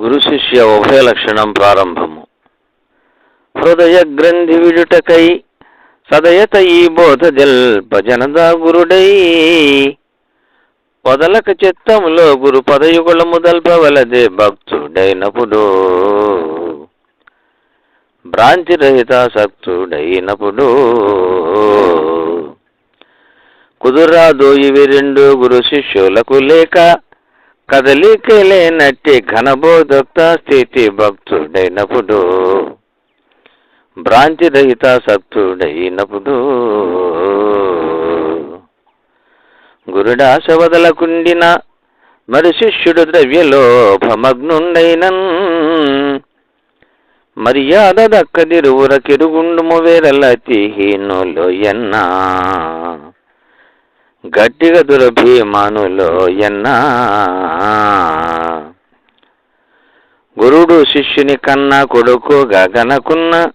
గురు శిష్య ఉభయ లక్షణం ప్రారంభము. హృదయ గ్రంథి విడుటకై సదయత ఈ బోధ జల్ప జనదా గురుడై. వదలక చిత్తములో గురు పదయుగుళము దల్పవలదే భక్తుడైనప్పుడు భ్రాంతిరహిత సక్తుడైనప్పుడు కుదురాదు ఇవి రెండు గురు శిష్యులకు లేక కదలికలేనట్టి ఘనబోధక్త స్థితి భక్తుడైనప్పుడు భ్రాంతి రహిత సక్తుడైనప్పుడు గురుడాశ వదలకుండిన మరి శిష్యుడు ద్రవ్యలోభమగ్నుండైనన్ మర్యాద దక్కదిరువుర కిరుగుండుము వేరల హీనులో ఎన్నా గట్టిగా దురభీమానులో ఎన్నా. గురుడు శిష్యుని కన్నా కొడుకు గగనకున్న.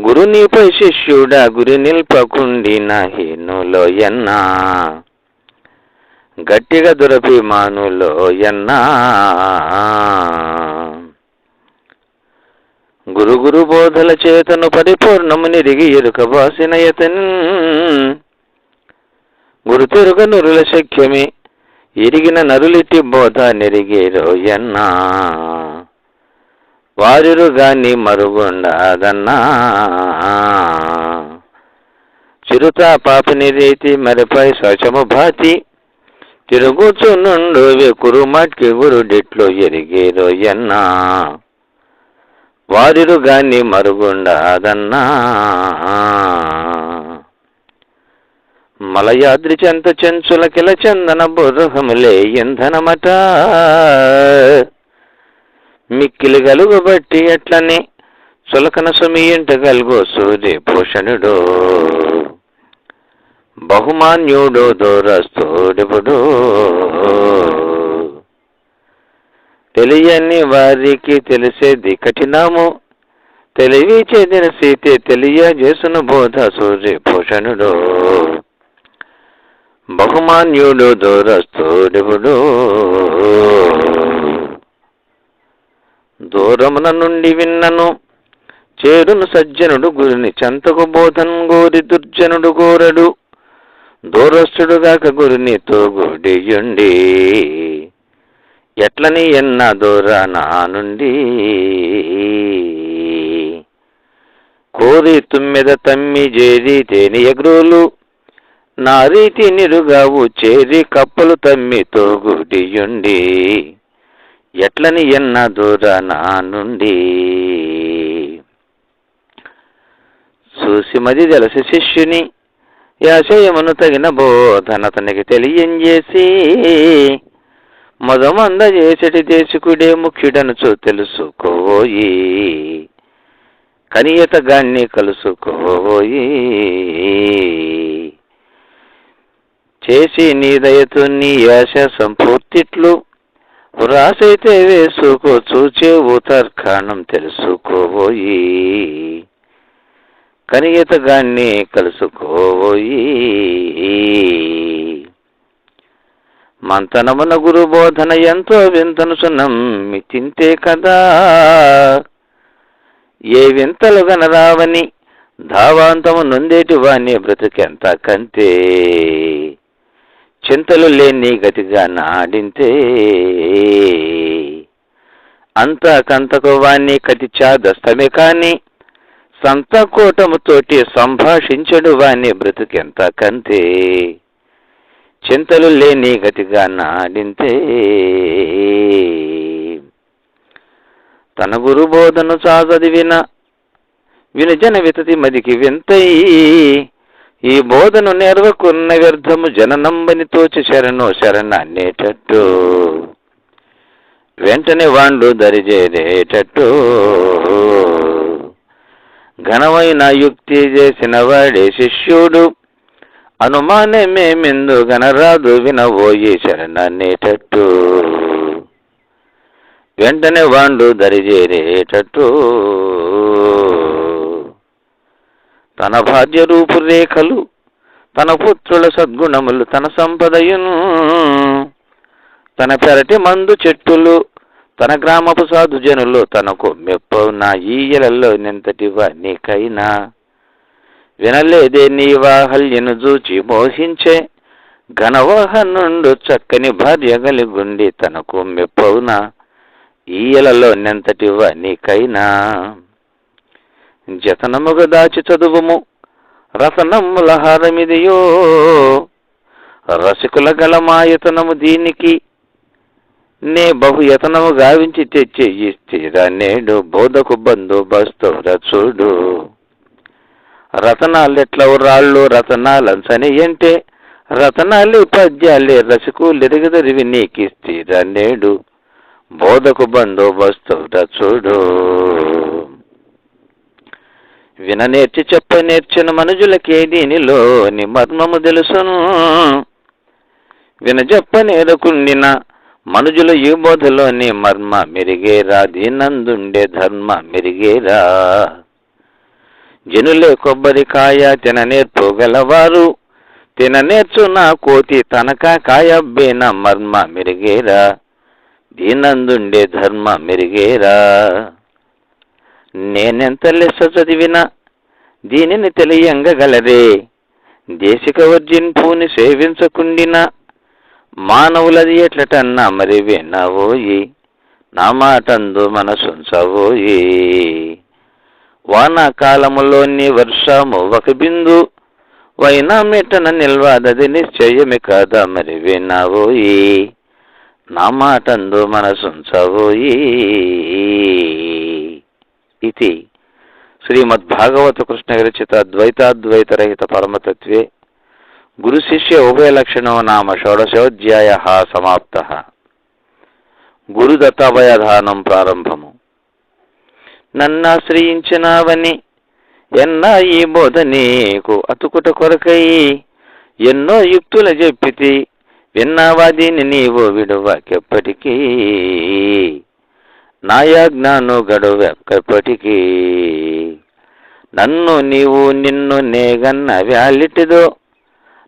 గురునిపై శిష్యుడా గురి నిల్పకుండిన హీనులో ఎన్నా. గట్టిగా దురభిమానులో ఎన్నా. గురుగురు బోధల చేతను పరిపూర్ణముని దిగి ఎరుక బాసిన యతన్ గురు తిరుగ నురుల శక్యమే ఎరిగిన నరులిటి బోధ నెరిగే ఎన్నా. వారిరు గాని మరుగుండదన్నా. చిరుత పాపని రీతి మరిపై స్వచము భాతి. తిరుగుచునుండు కురు మట్కి గురుడిట్లో ఎరిగే ఎన్నా. వారిరు గాని మరుగుండదన్నా. మలయాద్రి చెంత చెంచుల కిల చందన బుర్రహములే ఇంధనమట మిక్కిలి గలుగుబట్టి ఎట్లని చులకన సుమియింట గలుగో సూర్య భూషణుడు. బహుమాన్యుడు దూరస్తుడిపుడు తెలియని వారికి తెలిసేది కఠినము. తెలివి చెందిన సీతే తెలియజేసును బోధ సూర్య భూషణుడు. బహుమాన్యుడు దూరస్తోడుపుడు దూరమున నుండి విన్నను. చేరును సజ్జనుడు గురిని చెంతకు బోధన్ గోరి దుర్జనుడు గోరడు. దూరస్తుడుగాక గురిని తోగుడియుండి. ఎట్లని ఎన్న దూరా నా నుండి. కోరి తుమ్మెద తమ్మి జేది తేని ఎగ్రోలు నా రీతి నిరుగావు చేరి కప్పలు తమ్మి తోగుడియుండి ఎట్లని ఎన్న దూర నా నుండి? చూసి మది జలసి శిష్యుని యాశయమును తగిన బోధన తనకి తెలియంజేసి మదమంద చేసటి దేశకుడే ముఖ్యుడనుచు తెలుసుకోయి కనియతగాన్ని కలుసుకోయి. చేసి నీ దయతో నీ యాశ సంపూర్తిట్లు. వ్రాసైతే వేసుకో చూచే ఉతర్కాణం తెలుసుకోబోయి. కనియతగాన్ని కలుసుకోబోయి. మంతనమున గురు బోధన ఎంతో వింతను సునమ్మి తింతే కదా. ఏ వింతలు గనరావని ధావాంతము నొందేటి వాణ్ణి బ్రతుకెంత కంతే చింతలు లేని గతిగా నాడింతే అంత కంతకు వాణ్ణి కతి చాదస్తమే కాని సంతకూటముతోటి సంభాషించడు వాణ్ణి బ్రతుకెంత కంతే. చింతలు లేని గతిగా నాడింతే తన గురు బోధను విన వినజన వితతి మదికి వింతై ఈ బోధను నెరవకున్న వ్యర్థము జననంబని తోచి శరణు శరణనేటట్టు వెంటనే వాండు దరిచేరేటట్టు. ఘనమైన యుక్తి చేసిన వాడే శిష్యుడు. అనుమానమే మెందు గనరాదు వినబోయి శరణనేటట్టు వెంటనే వాండు దరిచేరేటట్టు. తన భార్య రూపురేఖలు తన పుత్రుల సద్గుణములు తన సంపదయును తన పెరటి మందు చెట్టులు తన గ్రామపు సాధు జనులు తనకు మెప్పవున ఈయలలో నింతటివా నీకైనా? వినలేదే నీ వాహల్యను చూచి మోహించే ఘనవాహనుండు చక్కని భార్య గలిగుండి తనకు మెప్పవున ఈయలలో నెంతటివా నీకైనా? జతనముగా దాచి చదువుము రతనముల హారమిదియో రసికుల గలమాయతనము దీనికి. నే బహుయతనము గావించి తెచ్చి ఇస్తీరా నేడు బోధకు బందోబస్తు చూడు. రతనాలెట్లవు రాళ్ళు రతనాలంచని అంటే రతనాలు పద్యాలే రసికులెరగదరివి నీకిస్తీరా నేడు. బోధకు బందోబస్తు చూడు. విననేర్చి చెప్ప నేర్చిన మనుజులకే దీనిలోని మర్మము తెలుసును. వినజెప్ప నేరకుండిన మనుజుల ఈ బోధలోని మర్మ మెరిగేరా దీనందుండే ధర్మ మెరిగేరా. జనులే కొబ్బరికాయ తిన నేర్పుగలవారు తిన నేర్చు కోతి తనక కాయబ్బేన మర్మ మెరిగేరా దీనందుండే ధర్మ మెరిగేరా. నేనెంత లెస్స చదివినా దీనిని తెలియంగగలరే దేశిక వర్జింపుని సేవించకుండినా మానవులది ఎట్లటన్నా మరి వినవోయి నా మాటందు మనసుంచవోయి. వానాకాలములోని వర్షము ఒక బిందు వైనా మెట్టన నిల్వాదది నిశ్చయమే కాదా మరి వినవోయి నా మాటందు మనసుంచవోయి. ఇది శ్రీమద్భాగవత కృష్ణ విరచిత ద్వైతాద్వైతరహిత పరమతత్వే గురు శిష్య ఉభయలక్షణో నామ షోడశోధ్యాయ సమాప్త గురుదత్తాభయధానం ప్రారంభము నన్నాశ్రయించినావని ఎన్నా ఈ బోధ నీకు అతుకుట కొరకై ఎన్నో యుక్తుల చెప్పితి విన్నావా నీవు విడువకెప్పటికీ నాయాజ్ఞాను గడువెక్కప్పటికీ నన్ను నీవు నిన్ను నేగన్న వ్యాలిటిదో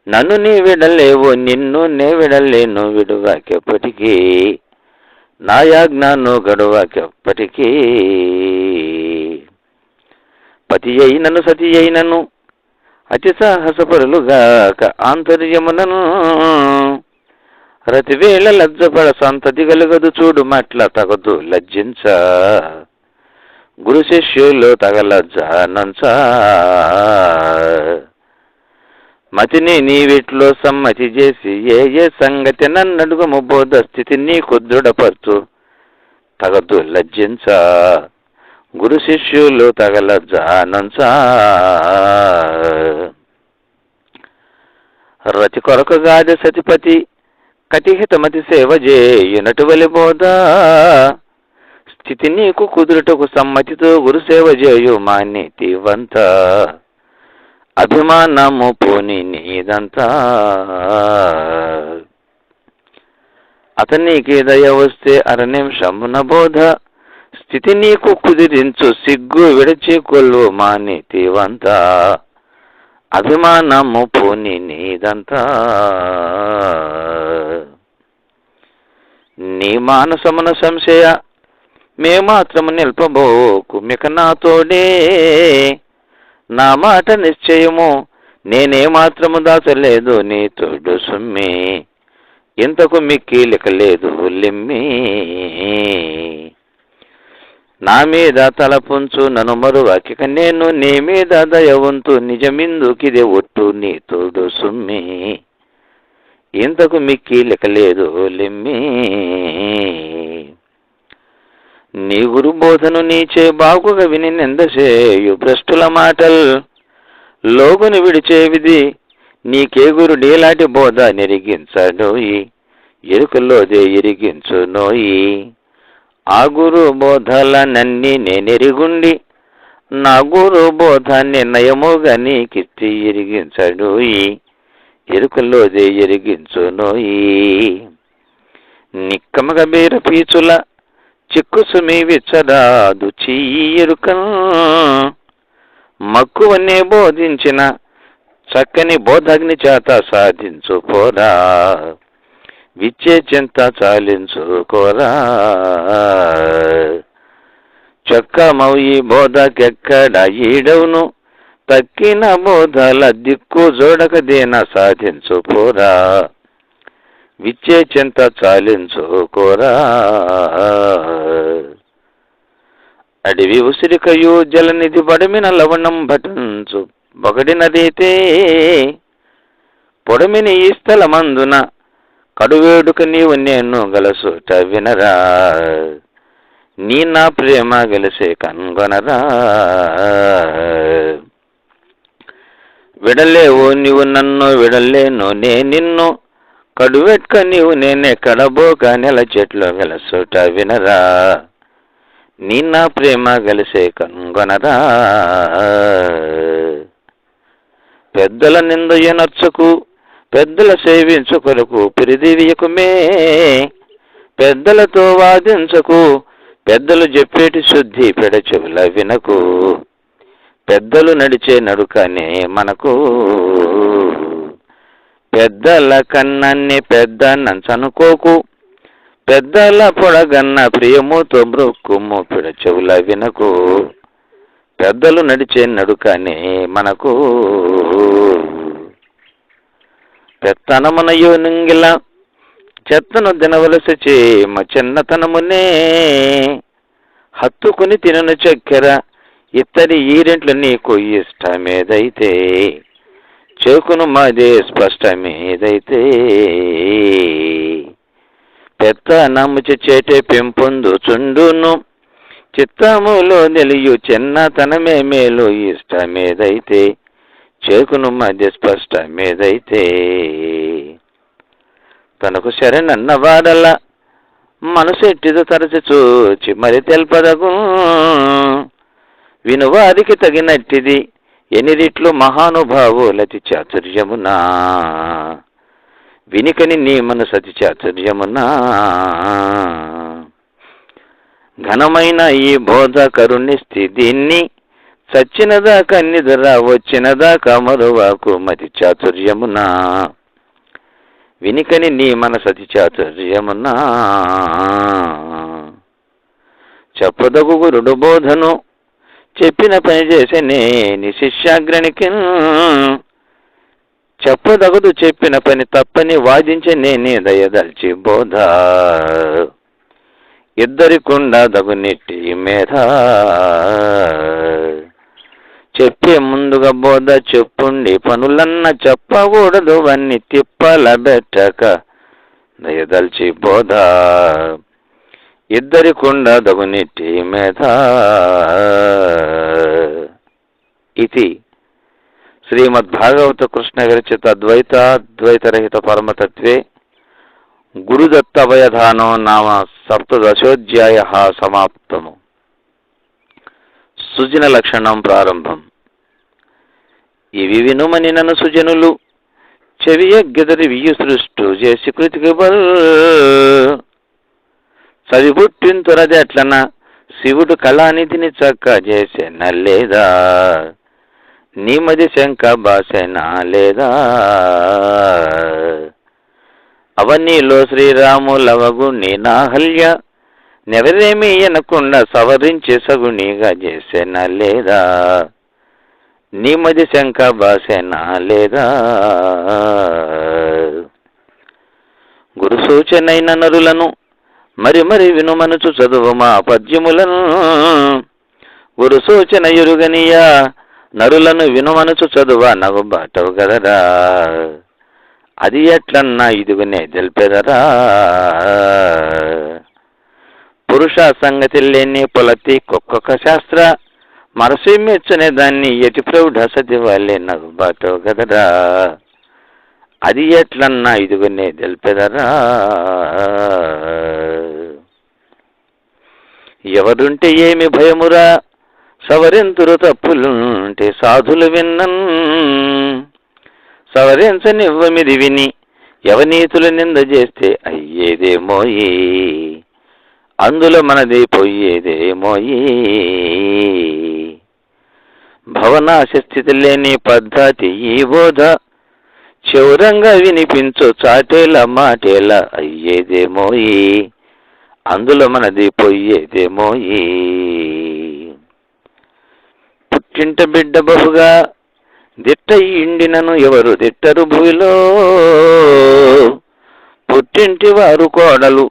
నన్ను నీ విడలేవు నిన్ను నే విడలేను విడువకెప్పటికీ నాయాజ్ఞాను గడువకెప్పటికీ పతి అయినను సతి అయినను అతి సాహసపరులుగాక ఆంతర్యమునను రతివేళ లజ్జపడ సంతతి గలుగదు చూడు మట్ల తగదు లజ్జించ గురు శిష్యులు తగలజ్జ నంచ మతిని నీవిట్లో సమ్మతి చేసి ఏ ఏ సంగతి నన్నడుగు బోధ స్థితి నీకు దృఢపరచు తగదు లజ్జించ గురు శిష్యులు తగలజ్జ నంచ రతి కొరకుగాది సతిపతి కటిహితమతి సేవ చేయునటువలి బోధ స్థితి నీకు కుదురుటకు సమ్మతితో గురు సేవ చేయు మాన్యతివంత అభిమానము పోని నీదంతా. అతనికి దయ వస్తే అరణ్యం బోధ. స్థితి నీకు కుదిరించు సిగ్గు విడిచి కొల్వు మాన్యతివంత అభిమానము పోని నీదంతా. నీ మానసమున సంశయ మే మాత్రము నిల్పబోకు మిక నాతోడే. నా మాట నిశ్చయము నేనే మాత్రము దాచలేదు నీ తోడు సుమ్మి. ఇంతకు మిక్కిలిక లేదు లిమ్మి. నా మీద తలపుంచు నన్ను మరువాకిక నేను నీ మీద దయవంతు నిజమిందుకిదే ఒట్టు నీ తోడు సుమ్మి ఇంతకు మిక్కి లెక్కలేదు లిమ్మి. నీ గురు బోధను నీచే బాగుగా విని నిందసేయు భ్రష్టుల మాటల్. లోగుని విడిచేవిది నీకే గురు నీలాంటి బోధ నిరిగించడోయి ఎరుకలోదే ఎరిగించు నోయి ఆ గురు బోధల నన్ని నేనెరిగుండి నా గురు బోధ నిర్ణయముగా నీకిత్తి ఎరిగించడోయి ఎరుకలోదే ఎరిగించు నోయి నిక్కమగ బీర పీచుల చిక్కుసుమి విచ్చరాదు చీయరుక మక్కువనే బోధించిన చక్కని బోధగ్ని చేత సాధించు పోరా విచ్చే చింత చాలించుకోరా. చొక్కమౌయి బోధకెక్కడ ఈడవును తక్కిన బోధల దిక్కు జోడకదేన సాధించు పోరా విచ్చే చింత చాలించుకోరా. అడవి ఉసిరికయు జలనిధి పడమిన లవణం భటించు బొగడినదైతే పొడమిని ఈ స్థలమందున కడువేడుక నీవు నేను గలసుట వినరా. నీ నా ప్రేమ గెలిసే కనుగొనరా. విడలేవు నీవు నన్ను విడలేను నే నిన్ను. కడువెట్క నీవు నేనే కడబోక నెల చెట్లు గెలసోట వినరా. నీ నా ప్రేమ గెలిసే కనుగొనరా. పెద్దల నిందయ నర్చకు పెద్దల సేవించు కొరకు పిరిదివియకుమే. పెద్దలతో వాదించకు పెద్దలు చెప్పేటి శుద్ధి పెడచెవుల వినకు. పెద్దలు నడిచే నడుకనే మనకు. పెద్దల కన్నన్ని పెద్ద నంచనుకోకు పెద్దల పొడగన్న ప్రియముతో మృక్కుము పిడచెవుల వినకు. పెద్దలు నడిచే నడుకనే మనకు. పెత్తనమునయునింగిల చెత్తను తినవలసి చేమ చిన్నతనమునే హత్తుకుని తినను చక్కెర. ఇత్తడి ఈరెంట్లు నీకు ఇష్టమేదైతే? చేకును మాదే స్పష్టమేదైతే? పెద్ద నమ్ముచి చేటే పెంపొందుచుండును చిత్తములో నిలియు చిన్నతనమే మేలు ఇష్టమేదైతే? చేకును మధ్య స్పష్టమేదైతే. తనకు శరణన్న వాడల మనసెట్టిదో తరచి చూచి మరి తెల్పదగు. వినువారికి తగినట్టిది. ఎనిరిట్లు మహానుభావులతి చాతుర్యమునా. వినికని నీ మనసతి చాతుర్యమునా. ఘనమైన ఈ బోధ కరుణిస్తి చచ్చినదాక నిద్ర వచ్చినదాకా వచ్చినదా కమరువాకు మతి చాతుర్యమునా. వినికని నీ మనసతి చాతుర్యమునా. చెప్పదగు గురుడు బోధను చెప్పిన పని చేసే నీ శిష్యాగ్రణికి చెప్పదగదు చెప్పిన పని తప్పని వాదించే నేనే దయదల్చి బోధ. ఇద్దరికుండా దగునెట్టి మేధ. చెప్పే ముందుగా బోధ చెప్పుండి. పనులన్న చెప్పకూడదు అన్ని తిప్పల బెట్టక. దయదల్చి బోధ. ఇద్దరికుండా దగునెట్టి మేధ. ఇది శ్రీమద్భాగవత కృష్ణ విరచిత ద్వైతాద్వైతరహిత పరమతత్వే. గురుదత్తవయధానో నామ సప్తదశోధ్యాయ సమాప్తము. సుజన లక్షణం ప్రారంభం. ఇవి వినుమని నన్ను సుజనులు చెవియ గెదరి వియు సృష్టు చేసి కృతికి బల్. చదిబుట్టింతురది అట్లన శివుడు కళానిధిని చక్క చేసే నల్లేదా? నీమది శంక బాసెనా లేదా అవన్నీలో శ్రీరాములవగు నీ నాహల్య నెవరేమీ అనకుండా సవరించి సగుణిగా చేసేనా లేదా? నీమది శంక బాసేనా లేదా? గురు సూచనైన నరులను మరి మరి వినుమనుచు చదువు మా పద్యములను? గురు సూచన ఎరుగనియా నరులను వినుమనుచు చదువ నవ్వు బాటవు గదరా? అది ఎట్లన్నా ఇదిగునే తెలిపెదరా పురుష సంగతి లేని పొలతి కొక్కొక్క శాస్త్ర మనసు దాన్ని ఎటి ప్రౌఢ సతి వాళ్ళే నవ్వు గదరా. అది ఎట్లన్నా ఇదిగునే తెలిపెదరా. ఎవరుంటే ఏమి భయమురా? సవరింతురు తప్పులుంటే సాధులు విన్నన్. సవరించనివ్వమిది విని యవనీతులు నింద చేస్తే అయ్యేదేమోయి? అందులో మనది పోయేదేమోయి భవనాశ స్థితి లేని పద్ధతి ఈ బోధ. చౌరంగా వినిపించు చాటేల మాటేల అయ్యేదేమోయి అందులో మనది పోయేదేమోయి పుట్టింట బిడ్డ బహుగా దిట్ట ఇండినను ఎవరు దిట్టరు భూమిలో పుట్టింటి వారు కోడలు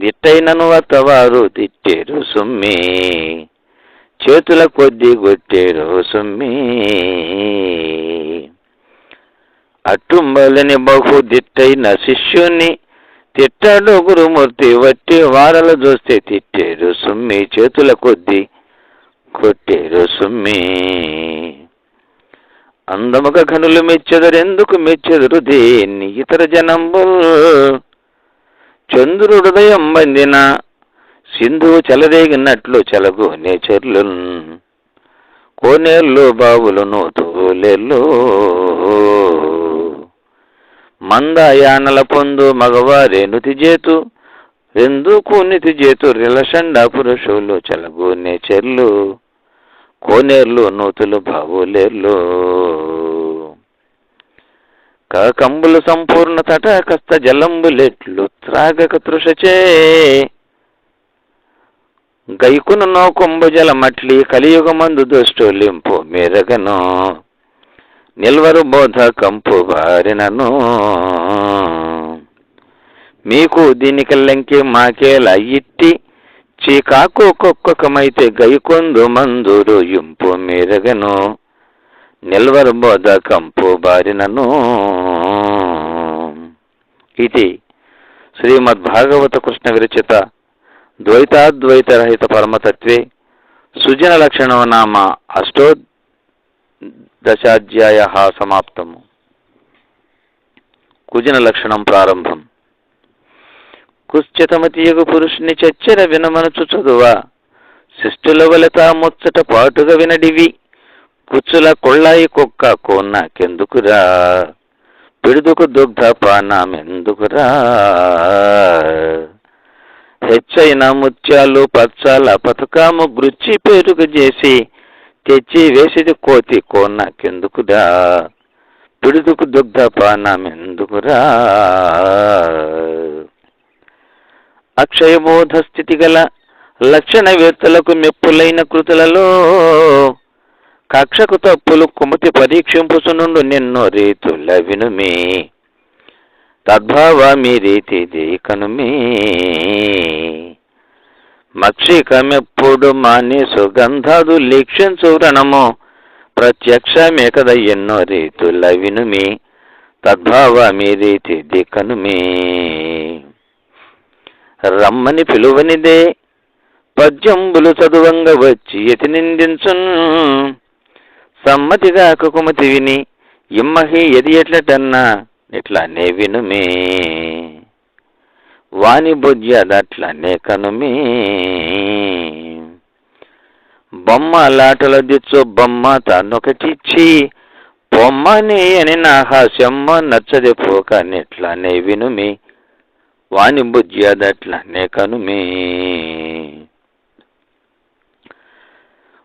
దిట్టైనను అత్తవారు తిట్టేరు సుమ్మి చేతుల కొద్ది కొట్టేరు సుమ్మి. అట్టుంబలని బహు దిట్టైన శిష్యుని తిట్టాడు గురుమూర్తి వట్టి వారలు చూస్తే తిట్టేరు సుమ్మి చేతుల కొద్ది కొట్టేరు సుమ్మి. అందముగా కనులు మెచ్చెదరెందుకు మెచ్చెదరు దేన్ని ఇతర జనంబు చంద్రుడుదయం వందిన సింధువు చెలరేగినట్లు చెలగు నేచర్లు కోనేళ్ళు బావులను తోలేళ్ళు మందాయానల పొందు మగవారే నుతిజేతు. ఎందుకు నితి చేతు రిలషండ పురుషులు చెలగు నేచర్లు. కోనేర్లు నూతులు బావులేర్లు. కాకంబులు సంపూర్ణ తటాకస్త జలంబులెట్లు త్రాగక తృషచే. గైకును నో కుంభ జలమట్లి కలియుగమందు దుష్టులింపు మెరగను. నిల్వరు బోధ కంపు బారినను మీకు దీనికల్లంకి మాకేలా ఇట్టి చీకాకు కుక్కకమైతే గైకొందు మందురు ఇంపు మెరగను. నిల్వరు కంపు బారినను ఇది శ్రీమద్భాగవత కృష్ణ విరచిత ద్వైతాద్వైతరహిత పరమతత్వే సుజన లక్షణో నామ అష్టోదశాధ్యాయ సమాప్తము. కుజన లక్షణం ప్రారంభం. కుశ్చితమతియగు పురుషుని చచ్చర వినమనుచు చదువా శిష్టుల వలత ముచ్చట పాటుగా వినడివి. కుచ్చుల కొళ్ళాయి కుక్క కోన్నాకెందుకురా పిడుదుకు దుగ్ధ పానామెందుకురా హెచ్చైన ముత్యాలు పచ్చాల పథకాము గృచ్చి పేరుకు చేసి తెచ్చి వేసిది కోతి కోన్నాకెందుకురా పిడుదుకు దుగ్ధ పానామెందుకురా అక్షయబోధ స్థితి గల లక్షణవేత్తలకు మెప్పులైన కృతులలో కక్షకు తప్పులు కుమతి పరీక్షింపుసునుండు నిన్నో రీతుల వినుమే తద్భావ మీ రీతి దీకనుమే మక్షికమెప్పుడు మాని సుగంధాదు లీక్షించు వ్రణము. ప్రత్యక్షమే కదా ఎన్నో రీతుల వినుమి తద్భావ మీ రీతి కనుమి రమ్మని పిలువనిదే. పద్యంబులు చదువంగ వచ్చి ఎతి నిందించున్. సమ్మతిగా కుకుమతి విని ఇమ్మహి ఎది ఎట్లటన్నా ఇట్లానే వినుమే వాణి బుజ్జి అదట్లనే కనుమే. బొమ్మ లాటల దిచ్చు బొమ్మ తనొకటిచ్చి బొమ్మని అని నా హాస్యమ్మ నచ్చది పోక ఇట్లానే వినుమే. వాణి బుద్ధి అదట్లనే కనుమే.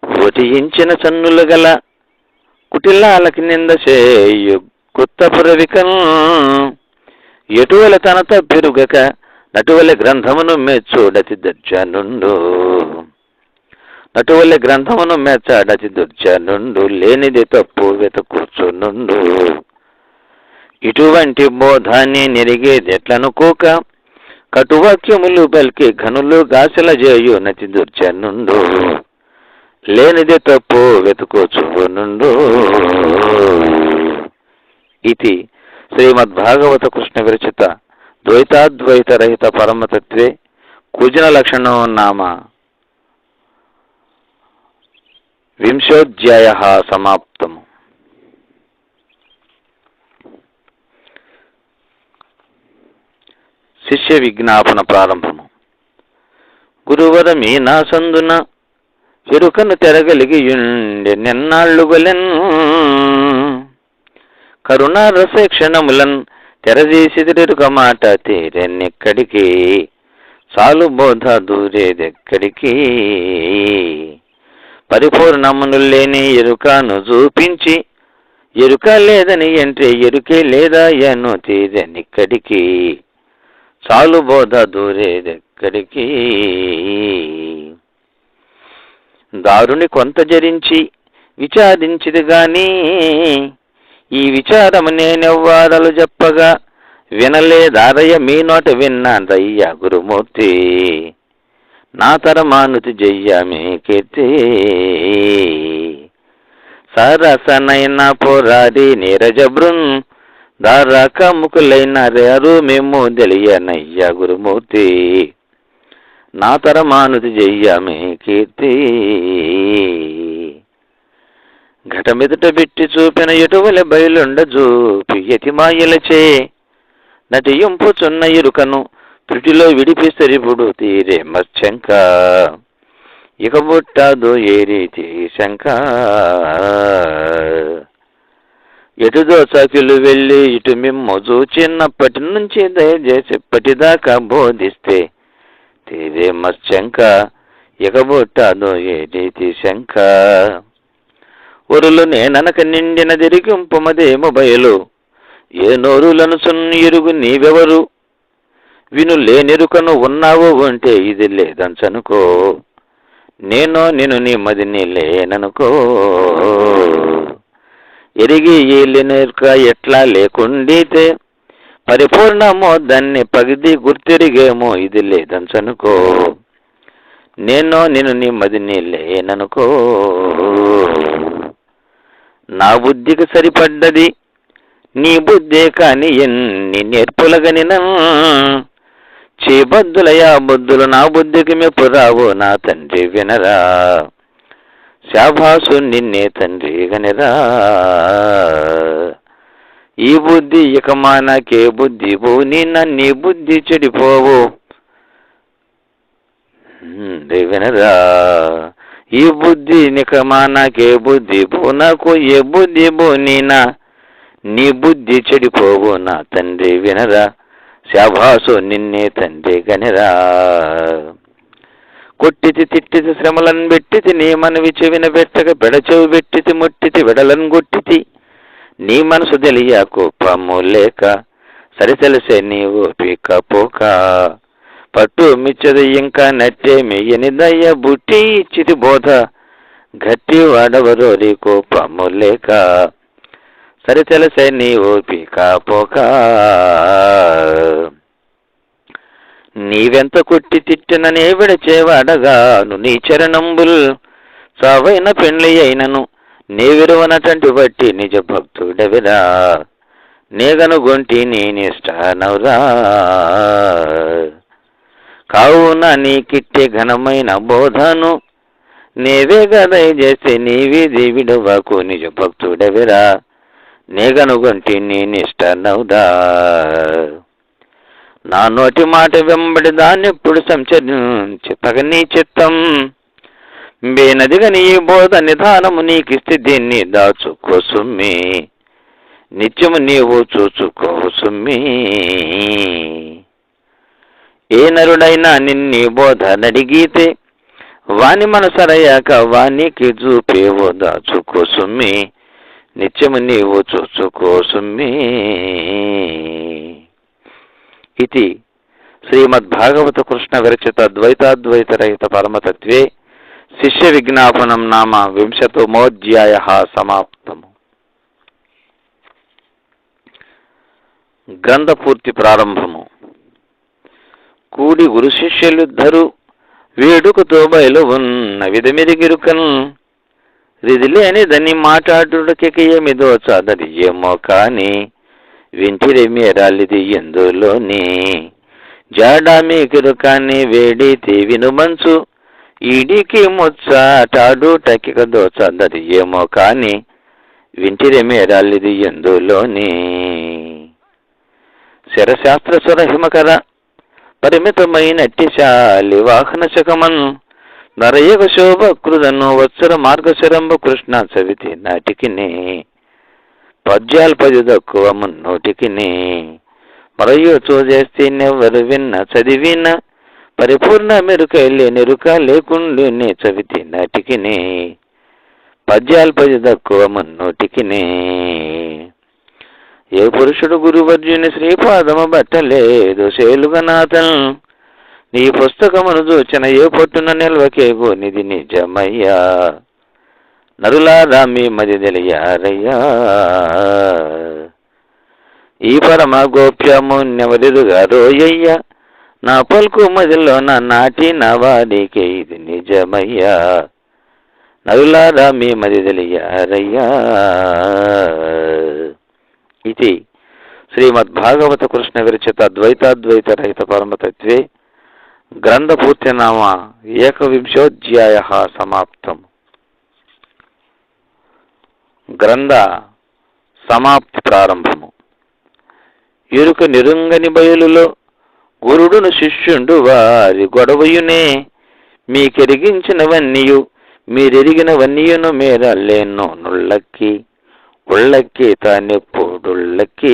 ఉదయించిన సన్నులు గల కుటిల్లాలకి నింద చేయు. కొత్త పురవికన్ ఎటువల తన తప్పిరుగక నటువల గ్రంథమును మెచ్చుడతి దుర్జనుండు. నటువల గ్రంథమును మెచ్చాడతి దుర్జనుండు లేనిది తప్పు వెతకూర్చునుండు ఇటువంటి బోధాన్ని నెరిగేది ఎట్లనుకోక కటువాక్యములు పలికి ఘనులు గాసల చేయు నతి దుర్జనుండు. లేనిదే తప్పు వెతుకోచునుండు ఇది శ్రీమద్భాగవత కృష్ణ విరచిత ద్వైతాద్వైతరహిత పరమతత్వే కుజన లక్షణం నామ. వింశోధ్యాయ సమాప్తము. శిష్య విజ్ఞాపన ప్రారంభము. గురువర మీనా సందున ఎరుకను తెరగలిగియుండె నిన్నాళ్ళు గలెన్ కరుణారసేక్షణములన్ తెరదీసిదిరుక మాట తీరెన్నెక్కడికి? చాలు బోధ దూరేదెక్కడికి? పరిపూర్ణమును లేని ఎరుకను చూపించి ఎరుక లేదని అంటే ఎరుకే లేదా ఎను తీరనిక్కడికి చాలు బోధ దూరేదెక్కడికి? దారుని కొంత జరించి విచారించిది గాని ఈ విచారము నేనెవ్వారలు చెప్పగా వినలేదారయ్య మీ నోట విన్నారయ్య గురుమూర్తి. నా తరమానుతి జయ్యామే కీర్తి. సరసనైన పోరాడి నీరజ బృన్ దారాక ముకులైన రేరు మేము తెలియనయ్యా గురుమూర్తి. నా తరమానుతి జయ్యామే కీర్తి. ఘటమెదుట పెట్టి చూపిన ఎటువల బయలుండ చూపి యతి మాయలచే నటింపుచున్న ఇరుకను త్రుటిలో విడిపిస్తరిపుడు తీరే మత్స్యంక ఇక బుట్టాదు ఏ రీతి శంక. ఎటుదో చకిలు వెళ్ళి ఇటు మిమ్మ చూచిన్నప్పటి నుంచి దయచేసి ఇప్పటిదాకా బోధిస్తే తీరే మశంక ఇక బుట్టాదు ఏ శంక. ఒరులు నేననక నిండిన దిరిగింపుమదేమో బయలు ఏ నోరులను ఎరుగు నీవెవరు? విను లేనెరుకను ఉన్నావు అంటే ఇది లేదంచనుకో. నేను నేను నీ మదిని లేననుకో ఎరిగి ఏలినెరుక ఎట్లా లేకుండితే పరిపూర్ణమో దాన్ని పగిది గుర్తిరిగేమో ఇది లేదంచనుకో నేను నేను నీ మదిని లేననుకో. నా బుద్ధికి సరిపడ్డది నీ బుద్ధే కాని ఎన్ని నేర్పులగనిన. చేబద్దులయా బుద్ధులు నా బుద్ధికి మెప్పు రావు నా తండ్రి వినరా. శాభాసు నిన్నే తండ్రి గనిరా. ఈ బుద్ధి ఇక మానకే బుద్ధి పో నిన్న నీ బుద్ధి చెడిపోవు. వినరా ఈ బుద్ధి నికమానకే బుద్ధి బో నాకు ఏ బుద్ధి బో నీనా నీ బుద్ధి చెడిపోవు నా తండ్రి వినరా. శాభాసు నిన్నే తండ్రి గనిరా. కొట్టితి తిట్టితి శ్రమలను పెట్టితి నీ మనవి చెవిన పెట్టక పెడచెవి పెట్టితి ముట్టితి వెడలను కొట్టితి నీ మనసు తెలియ కోపము లేక సరిసెలసే నీవు పీక పోక పట్టు మిచ్చది ఇంకా నట్టే మెయ్యని దయ్య బుట్టి ఇచ్చిది బోధ. గట్టి వాడవరోరి కోపము లేక సరితెలసే నీ ఓపిక పోక నీవెంత కొట్టి తిట్టిననే విడచేవాడగాను నీ చరణంబుల్ సావైన పెండ్లి అయినను. నీ విరువనటంటి బట్టి నిజ భక్తుడవిరా నేగను గొంటి నీ కావున నీకిట్టే ఘనమైన బోధను నీవే గదయ చేస్తే నీవే దేవిడవాకు నిజ భక్తుడవిరా నేగనుగొంటి నీ నిష్టనవుదా నా నోటి మాట వెంబడి దాన్నెప్పుడు సంచరించి పగనీ చిత్తం. బేనదిగా నీ బోధ నిధానము నీకిస్తే దీన్ని దాచుకో సుమ్మి నిత్యము నీవు చూచుకో సుమ్మి ఏ నరుడైనా నిన్ని బోధ నడిగితే వాని మనసరయ్యాక వానికి చూపేవో దాచుకో సుమ్మి నిత్యము నీవు చూచుకో సుమ్మి ఇది శ్రీమద్భాగవత కృష్ణ విరచిత ద్వైతాద్వైతరహిత పరమతత్వే. శిష్య విజ్ఞాపనం నామ వింశతమోధ్యాయ సమాప్తము గ్రంథపూర్తి ప్రారంభము. కూడి గురు శిష్యులిద్దరు వేడుకతో బయలు ఉన్న విధమిరిగిరుకను రిదిలేని దాన్ని మాట్లాడుటకేమిదో చదది ఏమో కాని వింటిరెమ్మెరాలిది ఎందులోని? జాడా మీకిరు కాని వేడితి వినుమంచు ఈడికి ముచ్చాటాడుటకికదో చదది ఏమో కాని వింటిరెమ్మెరాలిది ఎందులోని? శరశాస్త్ర స్వర హిమకర పరిమితమైనట్టి శాలి వాహన శకమన్ నరయగ శోభ కృదను వత్సర మార్గశరంభ కృష్ణ సవితి నాటికిని పద్యాలు పది తక్కువ మున్నోటికిని మరియు చూచేస్తే నెవరు విన్న చదివిన పరిపూర్ణ మెరుక నెరుక లేకుండానే చవితి నాటికిని పద్యాలు పది తక్కువ మున్నోటికినే. ఏ పురుషుడు గురువర్జుని శ్రీపాదము బట్టలేదు శేలుగనాథన్ నీ పుస్తకమును చూచిన ఏ పొట్టున నిల్వకేగో నిధి నిజమయ్యా. నరులారా మీ మది తెలియారయ్యా. ఈ పరమ గోప్యము నెవరిరుగా రోయ్య నా పలుకు మదిలో నా నాటి నా ఇది నిజమయ్యా. నరులారా మీ మదిదలియారయ్యా ఇది శ్రీమద్భాగవత కృష్ణ విరచిత ద్వైతాద్వైత రహిత పరమతత్వే. గ్రంథపూర్తినామ ఏకవింశోధ్యాయ సమాప్తం. గ్రంథ సమాప్తి ప్రారంభము. ఇరుక నిరుంగని బయలులో గురుడును శిష్యుండు వారి గొడవయునే మీకెరిగించినవన్నీయు మీరెరిగినవన్నీయును మేరలేను నుళ్ళకి ఉళ్ళకి పొడుళ్ళకి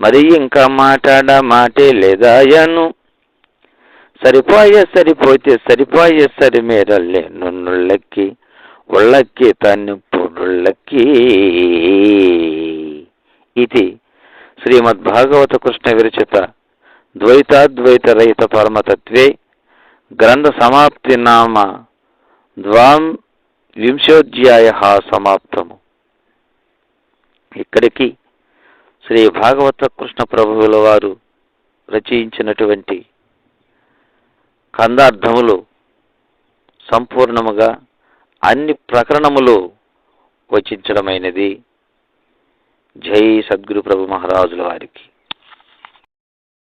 మరి ఇంకా మాట్లాడ మాటే లేదాయను. సరిపోయే సరిపోతే సరిపోయే సరి మేరలేను నుళ్ళకి ఉళ్ళకి పొడుళ్ళకి ఇది శ్రీమద్భాగవత కృష్ణ విరచిత ద్వైతాద్వైత రహిత పరమతత్వే గ్రంథ సమాప్తి నామ ద్వాం వింశోధ్యాయ సమాప్తము. ఇక్కడికి శ్రీ భాగవత కృష్ణ ప్రభువుల వారు రచయించినటువంటి కందార్థములు సంపూర్ణముగా అన్ని ప్రకరణములు వచించడమైనది. జై సద్గురు ప్రభు మహారాజుల వారికి.